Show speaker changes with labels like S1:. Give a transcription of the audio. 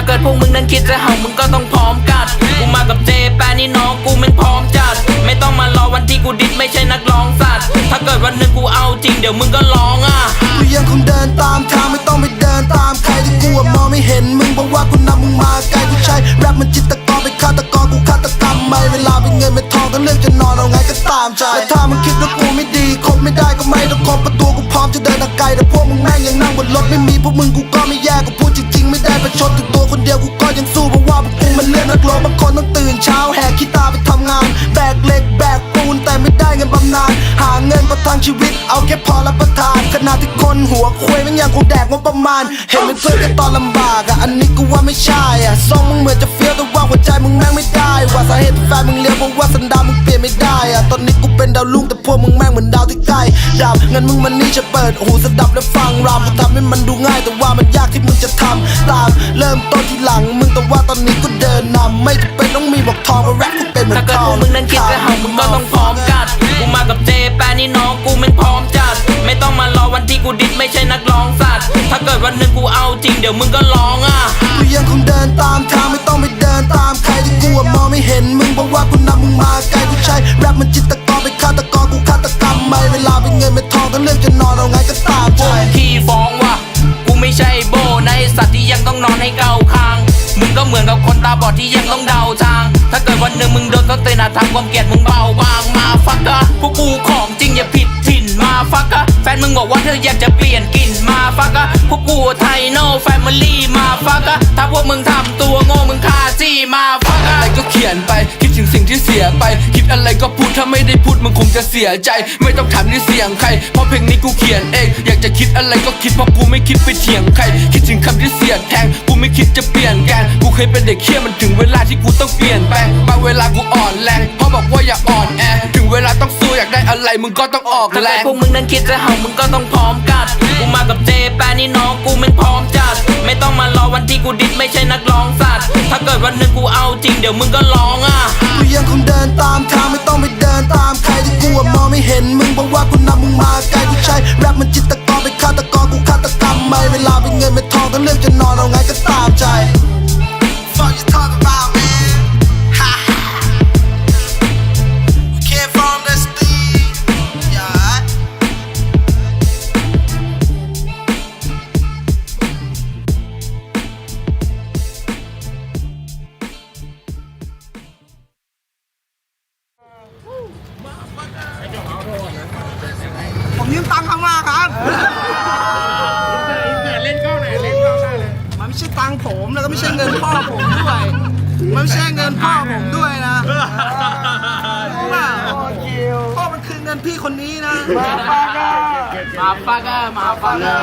S1: าเกิดพวกมึงนั้นคิดจะเห่ามึงก็ต้องพร้อมกัด กูมากับเจแปนนี่น้องกูแมันพร้อมจัด ไม่ต้องมารอวันที่กูดิสไม่ใช่นักร้องสั จริงเดี๋ยวมึงก็ร้องอะ
S2: กูยังคงเดินตามทางไม่ต้องไปเดินตามใครที่กูอะมองไม่เห็นมึงบอกว่ากูนำมึงมาไกลกูใช้แรปมันจิตรกรเป็นฆาตกรกูฆาตกรรมไม่เวลาเป็นเงินเป็นทองก็เลือกจะนอนเอาไงก็ตามใจแต่ถ้ามึงคิดว่ากูไม่ดีคบไม่ได้ก็ไม่ต้องคบประตูกูพร้อมจะเดินทางไกลแต่พวกมึงแม่งยังนั่งบนรถไม่มีพวกมึงกูก็ไม่แย่กูพูดจริงๆไม่ได้ประชดถึงตัวคนเดียวกูก็ยังสู้เพราะว่าพวกกูมันเลือก เอาแค่พอรับประทานขณะที่คนหัวควยมันยังคงแดกงบประมาณ เห็นเป็นเพื่อนกันตอนลำบากอะอันนี้กูว่าไม่ใช่อะทรงมึงเหมือนจะเฟี้ยวแต่ว่าหัวใจมึงแม่งไม่ได้ ว่าสาเหตุที่แฟนมึงเลี้ยวเพราะว่าสันดานมึงเปลี่ยนไม่ได้อะตอนนี้กูเป็นดาวลุ่งแต่พวกมึงแม่งเหมือนดาวที่ใกล้ดับเงินมึงมันนี่จะเปิดหูสดับและฟังรามกูทำให้มันดูง่ายแต่ว่ามันยากที่มึงจะทำตามเริ่มต้นที่หลังมึงแต่ว่าตอนนี้กูเดินนำไม่จำเป็นต้องมีบอกทองเพราะแรปกูเป็นเหมือน
S1: ถ้าเกิด
S2: ท
S1: พวกมึงนั้นคิดจะเห่ามึงก็ต้อง ว์ถ้าเกิดวันหนึ่งกูเอาจริงเดี๋ยวมึงก็ร้องอะ
S2: กูยังคงเดินตามทางไม่ต้องไปเดินตามใครที่กูอะมองไม่เห็นมึงบอกว่ากูนำมึงมาไกลกูใช้แรปมันจิตรกรเป็นฆาตกรกูฆาตกรรมไม่เวลาเป็นเงินเป็นทองก็เลือกจะนอนเอาไงก็ตามใจ
S1: ขี้ฟ้องว่ะกูไม่ใช่โบในสัตว์ที่ยังต้องนอนให้เกาคางมึงก็เหมือนกับคนตาบอดที่ยังต้องเดาทาง ถ้าเกิดวันหนึ่งมึงโดนต้นเตนาทำความเกลียดมึงเบาบางมาฟักกะพวกกูของจริงอย่าผิดถิ่นมาฟักกะแฟ นมึงบอกว่าเธออยากจะเปลี่ยนกลิ่นมาฟักะพวกกูไทโน่แฟมิลี่มาฟักะถ้าพวกมึงทำตัวโง่มึงฆ่าจี้มาฟักะ
S3: อะไรก็เขียนไป คิดถึงสิ่งที่เสียไป คิดอะไรก็พูดถ้าไม่ได้พูดมึงคงจะเสียใจ ไม่ต้องถามที่เสียงใคร เพราะเพลงนี้กูเขียนเอง อยากจะคิดอะไรก็คิดเพราะกูไม่คิดไปเถียงใคร คิดถึงคำที่เสียแทง กูไม่คิดจะเปลี่ยนแกนกูเคยเป็นเด็กเขี้ยมันถึงเวลาที่กูต้องเปลี่ยนแปลงบางเวลากูอ่อนแรงพราะบอกว่าอย่าอ่อนแอถึงเวลาต้องสู้ อยากได้อะไรมึงก็ต้องออก
S1: ถ้า
S3: แร
S1: เกิด
S3: ง
S1: พวกมึงนั้นคิดจะเห่ามึงก็ต้องพร้อมกัด กูมากับเจแปนนี่น้องกูแมันพร้อมจัด ไม่ต้องมารอวันที่กูดิสไม่ใช่นักร้องสัตว์ ถ้าเกิดวันหนึ่งกูเอาจริงเดี๋ยวมึงก็ร้องอะ
S2: กูยังคงเดินตามทางไม่ต้องไปเดินตามใครที่กูอะมองไม่เห็นมึงบอกว่ากูนำมึงมาไกลกูใช้แรปมันจิตรกรเป็นฆาตกรกูฆาตกรรมไม่เวลาเป็นเงินเป็นทองก็เลือกจะนอนเอาไงก็ตาม ยืมตังค์เขามาครับ
S4: เล่นกล้องไหนอยเล่นกล้องได้เลย
S2: มันไม่ใช่ตังค์ผมแล้วก็ไม่ใช่เงินพ่อผมด้วย มันไม่ใช่เงินพ่อผมด้วยนะรู้เปล่าพ่อมันคือเงินพี่คนนี้นะ
S1: มาฟักอะมาฟักอะ